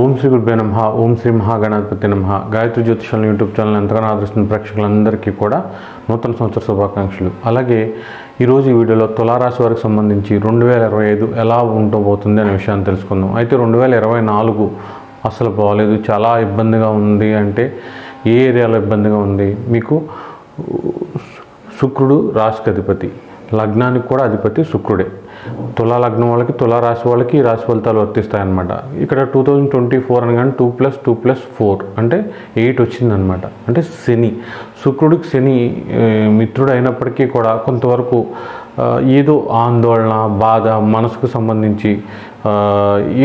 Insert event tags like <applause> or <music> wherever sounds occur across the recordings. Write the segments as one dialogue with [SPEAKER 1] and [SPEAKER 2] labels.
[SPEAKER 1] ఓం శ్రీ గురుభ్యో నమ ఓం శ్రీ మహాగణపతి నమ. గాయత్రి జ్యోతిషాల యూట్యూబ్ ఛానల్ ఎంతగానో ఆదరిస్తున్న ప్రేక్షకులందరికీ కూడా నూతన సంవత్సర శుభాకాంక్షలు. అలాగే ఈరోజు ఈ వీడియోలో తులారాశి వారికి సంబంధించి రెండు వేల ఇరవై ఐదు ఎలా ఉండబోతుంది అనే విషయాన్ని తెలుసుకుందాం. అయితే రెండు వేల ఇరవై నాలుగు అసలు బాగలేదు చాలా ఇబ్బందిగా ఉంది అంటే ఏ ఏరియాలో ఇబ్బందిగా ఉంది? మీకు శుక్రుడు రాశికి అధిపతి. లగ్నానికి కూడా అధిపతి శుక్రుడే. తులా లగ్నం వాళ్ళకి తులా రాశి వాళ్ళకి ఈ రాశి ఫలితాలు వర్తిస్తాయన్నమాట. ఇక్కడ టూ థౌజండ్ ట్వంటీ ఫోర్ అనగానే two plus two plus four అంటే ఎయిట్ వచ్చిందనమాట అంటే శని శుక్రుడికి శని మిత్రుడు అయినప్పటికీ కూడా కొంతవరకు ఏదో ఆందోళన బాధ మనసుకు సంబంధించి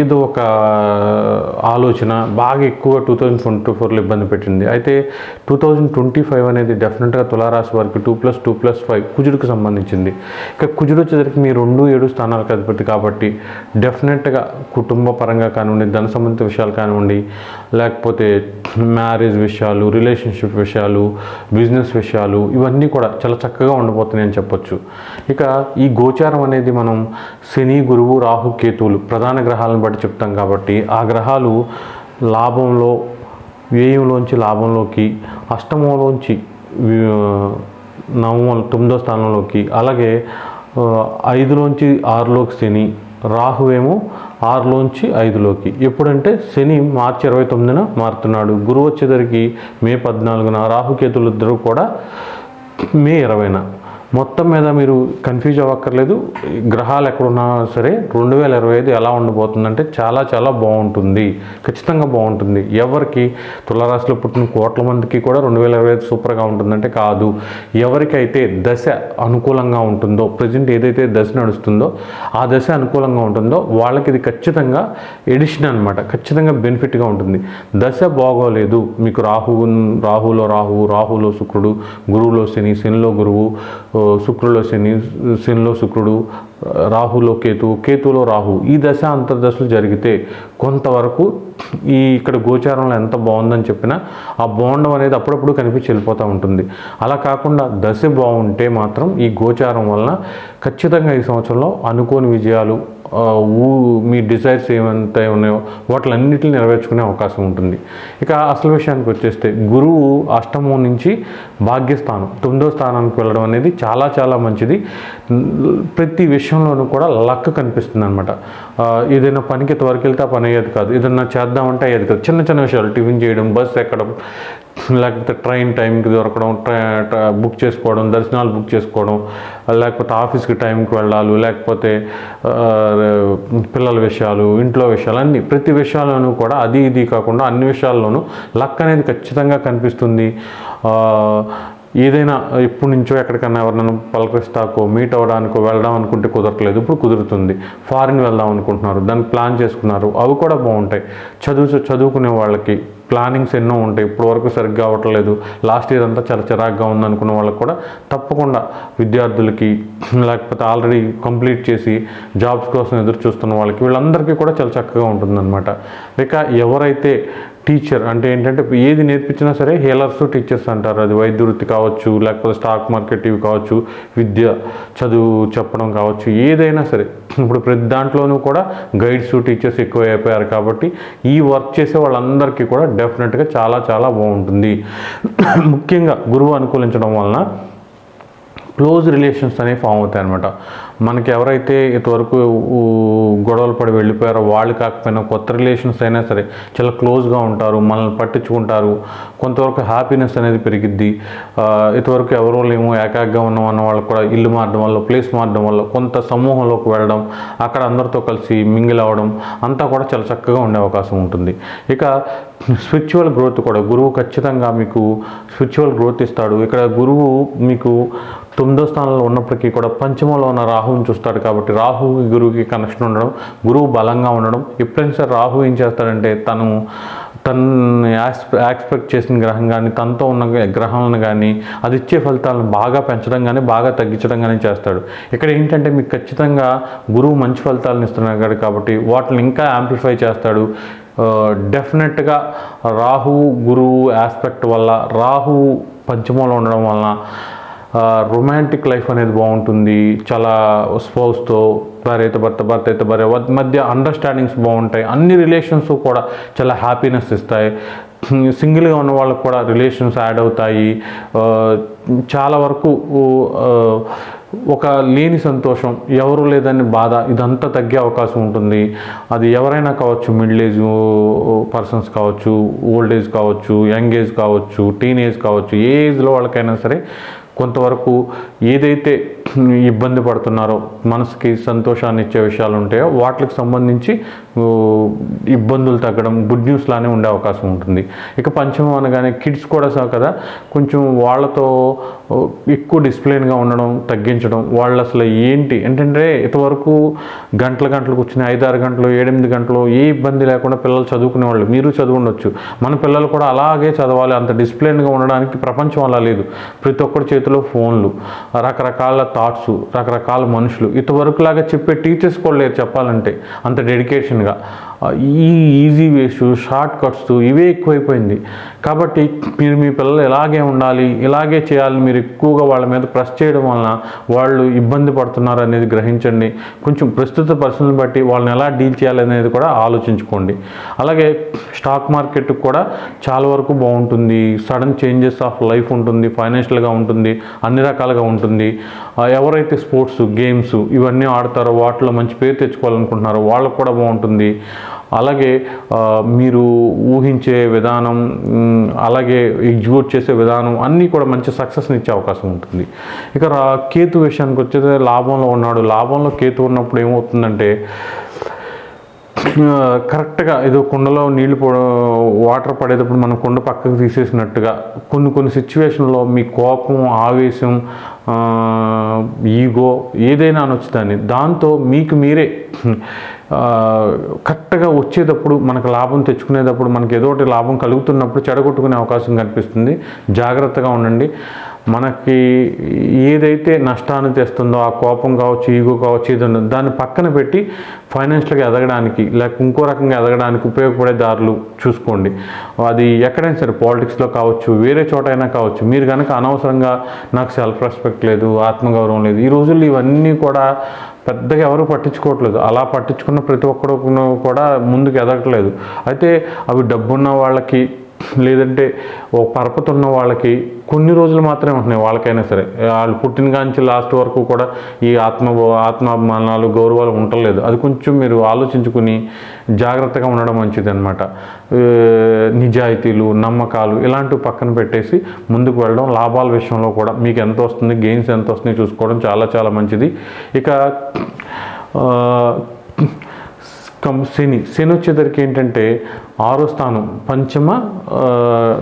[SPEAKER 1] ఏదో ఒక ఆలోచన బాగా ఎక్కువ టూ థౌజండ్ ట్వంటీ ఫోర్లో ఇబ్బంది పెట్టింది. అయితే టూ థౌజండ్ ట్వంటీ ఫైవ్ అనేది డెఫినెట్గా తులారాశి వారికి two plus two plus five కుజుడికి సంబంధించింది. ఇక కుజుడు వచ్చేసరికి మీ రెండు ఏడు స్థానాలకు అధిపతి కాబట్టి డెఫినెట్గా కుటుంబ పరంగా కానివ్వండి ధన సంబంధిత విషయాలు కానివ్వండి లేకపోతే మ్యారేజ్ విషయాలు రిలేషన్షిప్ విషయాలు బిజినెస్ విషయాలు ఇవన్నీ కూడా చాలా చక్కగా ఉండబోతున్నాయని చెప్పొచ్చు. ఇక ఈ గోచారం అనేది మనం శని గురువు రాహు కేతువులు ప్రధాన గ్రహాలను బట్టి చెప్తాం కాబట్టి ఆ గ్రహాలు లాభంలో వ్యయంలోంచి లాభంలోకి అష్టమంలోంచి నవమ తొమ్మిదో స్థానంలోకి అలాగే ఐదులోంచి ఆరులోకి శని రాహువేమో ఆరులోంచి ఐదులోకి. ఎప్పుడంటే శని మార్చి ఇరవై తొమ్మిదిన మారుతున్నాడు. గురువు వచ్చేసరికి మే పద్నాలుగున రాహుకేతులు ఇద్దరు కూడా మే ఇరవైన. మొత్తం మీద మీరు కన్ఫ్యూజ్ అవ్వక్కర్లేదు. గ్రహాలు ఎక్కడున్నా సరే రెండు వేల ఇరవై ఐదు ఎలా ఉండబోతుందంటే చాలా చాలా బాగుంటుంది. ఖచ్చితంగా బాగుంటుంది. ఎవరికి? తులారాశిలో పుట్టిన కోట్ల మందికి కూడా రెండు వేల ఇరవై ఐదు సూపర్గా ఉంటుందంటే కాదు. ఎవరికైతే దశ అనుకూలంగా ఉంటుందో ప్రజెంట్ ఏదైతే దశ నడుస్తుందో ఆ దశ అనుకూలంగా ఉంటుందో వాళ్ళకి ఇది ఖచ్చితంగా ఎడిషన్ అనమాట ఖచ్చితంగా బెనిఫిట్గా ఉంటుంది. దశ బాగోలేదు. మీకు రాహు రాహులో రాహు రాహులో శుక్రుడు గురువులో శని శనిలో గురువు శుక్రులో శని శనిలో శుక్రుడు రాహులో కేతు కేతులో రాహు. ఈ దశ అంతర్దశలు జరిగితే కొంతవరకు ఈ ఇక్కడ గోచారంలో ఎంత బాగుందని చెప్పినా ఆ బాగుండం అనేది అప్పుడప్పుడు కనిపించి వెళ్ళిపోతూ ఉంటుంది. అలా కాకుండా దశ బాగుంటే మాత్రం ఈ గోచారం వలన ఖచ్చితంగా ఈ సంవత్సరంలో అనుకోని విజయాలు ఊ మీ డిజైర్స్ ఏమంతా ఉన్నాయో వాటిలన్నిటిని నెరవేర్చుకునే అవకాశం ఉంటుంది. ఇక అసలు విషయానికి వచ్చేస్తే గురువు అష్టమం నుంచి భాగ్యస్థానం తొమ్మిదో స్థానానికి వెళ్ళడం అనేది చాలా చాలా మంచిది. ప్రతి విషయంలోనూ కూడా లక్ కనిపిస్తుంది అనమాట ఏదైనా పనికి ఇంతవరకు వెళ్తే ఆ పని అయ్యేది కాదు. ఏదైనా చేద్దామంటే అయ్యేది కాదు. చిన్న చిన్న విషయాలు టిఫిన్ చేయడం బస్ ఎక్కడం లేకపోతే ట్రైన్ టైంకి దొరకడం బుక్ చేసుకోవడం దర్శనాలు బుక్ చేసుకోవడం లేకపోతే ఆఫీస్కి టైంకి వెళ్ళాలి లేకపోతే పిల్లల విషయాలు ఇంట్లో విషయాలు అన్ని ప్రతి విషయాల్లోనూ కూడా అది ఇది కాకుండా అన్ని విషయాల్లోనూ లక్ అనేది ఖచ్చితంగా కనిపిస్తుంది. ఏదైనా ఎప్పటి నుంచో ఎక్కడికైనా ఎవరినైనా పలకరిస్తాకో మీట్ అవ్వడానికో వెళ్దాం అనుకుంటే కుదరట్లేదు ఇప్పుడు కుదురుతుంది. ఫారిన్ వెళ్దాం అనుకుంటున్నారు దాన్ని ప్లాన్ చేసుకున్నారు అవి కూడా బాగుంటాయి. చదువు చదువుకునే వాళ్ళకి ప్లానింగ్స్ ఎన్నో ఉంటాయి. ఇప్పుడు వరకు సరిగ్గా అవ్వట్లేదు. లాస్ట్ ఇయర్ అంతా చాలా చిరాగ్గా ఉందనుకున్న వాళ్ళకి కూడా తప్పకుండా విద్యార్థులకి <clears throat> లేకపోతే ఆల్రెడీ కంప్లీట్ చేసి జాబ్స్ కోసం ఎదురు చూస్తున్న వాళ్ళకి వీళ్ళందరికీ కూడా చాలా చక్కగా ఉంటుందన్నమాట. ఇక ఎవరైతే టీచర్ అంటే ఏంటంటే ఏది నేర్పించినా సరే హీలర్స్ టీచర్స్ అంటారు. అది వైద్య వృత్తి కావచ్చు లేకపోతే స్టాక్ మార్కెట్ ఇవి కావచ్చు విద్య చదువు చెప్పడం కావచ్చు ఏదైనా సరే. ఇప్పుడు ప్రతి దాంట్లోనూ కూడా గైడ్స్ టీచర్స్ ఎక్కువ అయిపోయారు కాబట్టి ఈ వర్క్ చేసే వాళ్ళందరికీ కూడా డెఫినెట్గా చాలా చాలా బాగుంటుంది. ముఖ్యంగా గురువు అనుకూలించడం వలన క్లోజ్ రిలేషన్స్ అనేవి ఫామ్ అవుతాయి అనమాట మనకి ఎవరైతే ఇంతవరకు గొడవలు పడి వెళ్ళిపోయారో వాళ్ళు కాకపోయినా కొత్త రిలేషన్స్ అయినా సరే చాలా క్లోజ్గా ఉంటారు మనల్ని పట్టించుకుంటారు. కొంతవరకు హ్యాపీనెస్ అనేది పెరిగిద్ది. ఇంతవరకు ఎవరో లేము ఏకాగ్గా ఉన్నాం అన్న వాళ్ళు కూడా ఇల్లు మారడం వల్ల ప్లేస్ మారడం వల్ల కొంత సమూహంలోకి వెళ్ళడం అక్కడ అందరితో కలిసి మింగిల్ అవ్వడం అంతా కూడా చాలా చక్కగా ఉండే అవకాశం ఉంటుంది. ఇక స్పిరిచువల్ గ్రోత్ కూడా గురువు ఖచ్చితంగా మీకు స్పిరిచువల్ గ్రోత్ ఇస్తాడు. ఇక్కడ గురువు మీకు తొమ్మిదో స్థానంలో ఉన్నప్పటికీ కూడా పంచమంలో ఉన్న రాహువుని చూస్తాడు కాబట్టి రాహు గురువుకి కనెక్షన్ ఉండడం గురువు బలంగా ఉండడం. ఎప్పుడైనా సరే రాహు ఏం చేస్తాడంటే తను తను యాక్స్పెక్ట్ చేసిన గ్రహం కానీ తనతో ఉన్న గ్రహాలను కానీ అది ఇచ్చే ఫలితాలను బాగా పెంచడం కానీ బాగా తగ్గించడం కానీ చేస్తాడు. ఇక్కడ ఏంటంటే మీకు ఖచ్చితంగా గురువు మంచి ఫలితాలను ఇస్తున్నాడు కాబట్టి వాటిని ఇంకా యాంప్లిఫై చేస్తాడు. డెఫినెట్గా రాహు గురువు ఆస్పెక్ట్ వల్ల రాహు పంచమంలో ఉండడం వలన రొమాంటిక్ లైఫ్ అనేది బాగుంటుంది. చాలా స్పౌస్తో భార్య అయితే భర్త భర్త అయితే భార్య మధ్య అండర్స్టాండింగ్స్ బాగుంటాయి. అన్ని రిలేషన్స్ కూడా చాలా హ్యాపీనెస్ ఇస్తాయి. సింగిల్గా ఉన్న వాళ్ళకు కూడా రిలేషన్స్ యాడ్ అవుతాయి. చాలా వరకు ఒక లేని సంతోషం ఎవరు లేదని బాధ ఇదంతా తగ్గే అవకాశం ఉంటుంది. అది ఎవరైనా కావచ్చు మిడిల్ ఏజ్ పర్సన్స్ కావచ్చు ఓల్డ్ ఏజ్ కావచ్చు యంగ్ ఏజ్ కావచ్చు టీన్ ఏజ్ కావచ్చు ఏ ఏజ్లో వాళ్ళకైనా సరే కొంతవరకు ఏదైతే ఇబ్బంది పడుతున్నారో మనసుకి సంతోషాన్ని ఇచ్చే విషయాలు ఉంటాయో వాటికి సంబంధించి ఇబ్బందులు తగ్గడం గుడ్ న్యూస్ లానే ఉండే అవకాశం ఉంటుంది. ఇక పంచమం అనగానే కిడ్స్ కూడా సా కదా కొంచెం వాళ్ళతో ఎక్కువ డిసిప్లిన్గా ఉండడం తగ్గించడం వాళ్ళు అసలు ఏంటి? ఏంటంటే ఇంతవరకు గంటల గంటలు కూర్చుని ఐదారు గంటలు ఏడెనిమిది గంటలు ఏ ఇబ్బంది లేకుండా పిల్లలు చదువుకునే వాళ్ళు మీరు చదువుండొచ్చు. మన పిల్లలు కూడా అలాగే చదవాలి అంత డిసిప్లిన్గా ఉండడానికి ప్రపంచం అలా లేదు. ప్రతి ఒక్కరి చేతి చేతిలో ఫోన్లు రకరకాల థాట్స్ రకరకాల మనుషులు. ఇంతవరకు లాగా చెప్పే టీచర్స్ కూడా లేరు చెప్పాలంటే. అంత డెడికేషన్గా ఈ ఈజీ వేస్ షార్ట్ కట్స్ ఇవే ఎక్కువైపోయింది. కాబట్టి మీరు మీ పిల్లలు ఇలాగే ఉండాలి ఇలాగే చేయాలి మీరు ఎక్కువగా వాళ్ళ మీద ప్రెస్ చేయడం వలన వాళ్ళు ఇబ్బంది పడుతున్నారు అనేది గ్రహించండి. కొంచెం ప్రస్తుత పరిస్థితులను బట్టి వాళ్ళని ఎలా డీల్ చేయాలి అనేది కూడా ఆలోచించుకోండి. అలాగే స్టాక్ మార్కెట్ కూడా చాలా వరకు బాగుంటుంది. సడన్ చేంజెస్ ఆఫ్ లైఫ్ ఉంటుంది ఫైనాన్షియల్గా ఉంటుంది అన్ని రకాలుగా ఉంటుంది. ఎవరైతే స్పోర్ట్స్ గేమ్స్ ఇవన్నీ ఆడతారో వాటిలో మంచి పేరు తెచ్చుకోవాలనుకుంటున్నారో వాళ్ళకు కూడా బాగుంటుంది. అలాగే మీరు ఊహించే విధానం అలాగే ఎగ్జిక్యూట్ చేసే విధానం అన్నీ కూడా మంచి సక్సెస్ని ఇచ్చే అవకాశం ఉంటుంది. ఇక కేతు విషయానికి వచ్చేది లాభంలో ఉన్నాడు. లాభంలో కేతు ఉన్నప్పుడు ఏమవుతుందంటే కరెక్ట్గా ఏదో కుండలో నీళ్ళు పో వాటర్ పడేటప్పుడు మనం కుండ పక్కకు తీసేసినట్టుగా కొన్ని కొన్ని సిచ్యువేషన్లో మీ కోపం ఆవేశం ఈగో ఏదైనా అనొచ్చు దాన్ని. దాంతో మీకు మీరే కరెక్ట్గా వచ్చేటప్పుడు మనకు లాభం తెచ్చుకునేటప్పుడు మనకి ఏదో ఒకటి లాభం కలుగుతున్నప్పుడు చెడగొట్టుకునే అవకాశం కనిపిస్తుంది. జాగ్రత్తగా ఉండండి. మనకి ఏదైతే నష్టాన్ని తెస్తుందో ఆ కోపం కావచ్చు ఈగో కావచ్చు ఏదైనా దాన్ని పక్కన పెట్టి ఫైనాన్షియల్గా ఎదగడానికి లేక ఇంకో రకంగా ఎదగడానికి ఉపయోగపడే దారులు చూసుకోండి. అది ఎక్కడైనా సరే పాలిటిక్స్లో కావచ్చు వేరే చోట అయినా కావచ్చు మీరు కనుక అనవసరంగా నాకు సెల్ఫ్ రెస్పెక్ట్ లేదు ఆత్మగౌరవం లేదు ఈ రోజుల్లో ఇవన్నీ కూడా పెద్దగా ఎవరు పట్టించుకోవట్లేదు. అలా పట్టించుకున్న ప్రతి ఒక్కరు కూడా ముందుకు ఎదగట్లేదు. అయితే అవి డబ్బున్న వాళ్ళకి లేదంటే ఒక పరపతి ఉన్న వాళ్ళకి కొన్ని రోజులు మాత్రమే ఉంటున్నాయి వాళ్ళకైనా సరే. వాళ్ళు పుట్టిన కాంచి లాస్ట్ వరకు కూడా ఈ ఆత్మ ఆత్మాభిమానాలు గౌరవాలు ఉండలేదు. అది కొంచెం మీరు ఆలోచించుకుని జాగ్రత్తగా ఉండడం మంచిది అనమాట నిజాయితీలు నమ్మకాలు ఇలాంటివి పక్కన పెట్టేసి ముందుకు వెళ్ళడం లాభాల విషయంలో కూడా మీకు ఎంత వస్తుంది గెయిన్స్ ఎంత వస్తుంది చూసుకోవడం చాలా చాలా మంచిది. ఇక కం శని శని వచ్చేసరికి ఏంటంటే ఆరో స్థానం పంచమ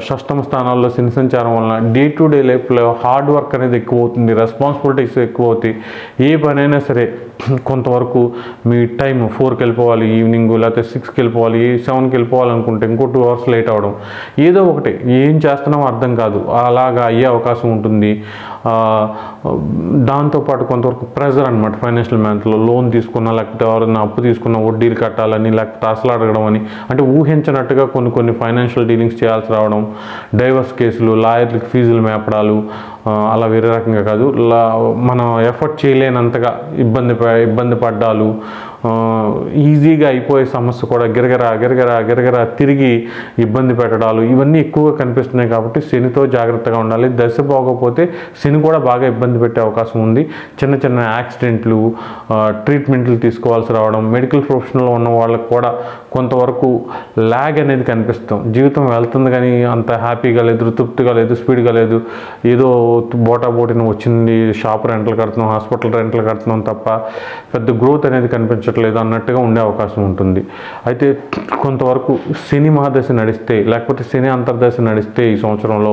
[SPEAKER 1] షష్టమ స్థానాల్లో శని సంచారం వలన డే టు డే లైఫ్లో హార్డ్ వర్క్ అనేది ఎక్కువ అవుతుంది రెస్పాన్సిబిలిటీస్ ఎక్కువ అవుతాయి ఏ పనైనా సరే <clears throat> కొంతవరకు మీ టైం ఫోర్కి వెళ్ళిపోవాలి ఈవినింగ్ లేకపోతే సిక్స్కి వెళ్ళిపోవాలి సెవెన్కి వెళ్ళిపోవాలి అనుకుంటే ఇంకో టూ అవర్స్ లేట్ అవ్వడం. ఏదో ఒకటి ఏం చేస్తున్నామో అర్థం కాదు. అలాగా అయ్యే అవకాశం ఉంటుంది. దాంతోపాటు కొంతవరకు ప్రెజర్ అనమాట ఫైనాన్షియల్ మ్యాన్స్లో లోన్ తీసుకున్నా లేకపోతే ఎవరైనా అప్పు తీసుకున్న వడ్డీలు కట్టాలని లేకపోతే అసలు అడగడం అని. అంటే ఊహించినట్టుగా కొన్ని కొన్ని ఫైనాన్షియల్ డీలింగ్స్ చేయాల్సి రావడం డైవర్స్ కేసులు లాయర్లకు ఫీజులు మేపడాలు అలా వేరే రకంగా కాదు. లా మనం ఎఫర్ట్ చేయలేనంతగా ఇబ్బంది ఇబ్బంది పడ్డాలు ఈజీగా అయిపోయే సమస్య కూడా గిరగరా గిరగరా గిరగరా తిరిగి ఇబ్బంది పెట్టడాలు ఇవన్నీ ఎక్కువగా కనిపిస్తున్నాయి కాబట్టి శనితో జాగ్రత్తగా ఉండాలి. దశ బాగోకపోతే శని కూడా బాగా ఇబ్బంది పెట్టే అవకాశం ఉంది. చిన్న చిన్న యాక్సిడెంట్లు ట్రీట్మెంట్లు తీసుకోవాల్సి రావడం మెడికల్ ప్రొఫెషన్లో ఉన్న వాళ్ళకు కూడా కొంతవరకు ల్యాగ్ అనేది కనిపిస్తాం. జీవితం వెళ్తుంది కానీ అంత హ్యాపీగా లేదు తృప్తిగా లేదు స్పీడ్గా లేదు. ఏదో బోటా బోటిన వచ్చింది షాప్ రెంట్లు కడుతున్నాం హాస్పిటల్ రెంట్లు కడుతున్నాం తప్ప పెద్ద గ్రోత్ అనేది కనిపించట్లేదు అన్నట్టుగా ఉండే అవకాశం ఉంటుంది. అయితే కొంతవరకు శని మహాదశ నడిస్తే లేకపోతే శని అంతర్దశ నడిస్తే ఈ సంవత్సరంలో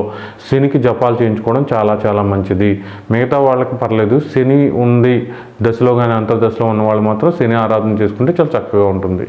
[SPEAKER 1] శనికి జపాలు చేయించుకోవడం చాలా చాలా మంచిది. మిగతా వాళ్ళకి పర్లేదు శని ఉంది దశలో కానీ అంతర్దశలో ఉన్న వాళ్ళు మాత్రం శని ఆరాధన చేసుకుంటే చాలా చక్కగా ఉంటుంది.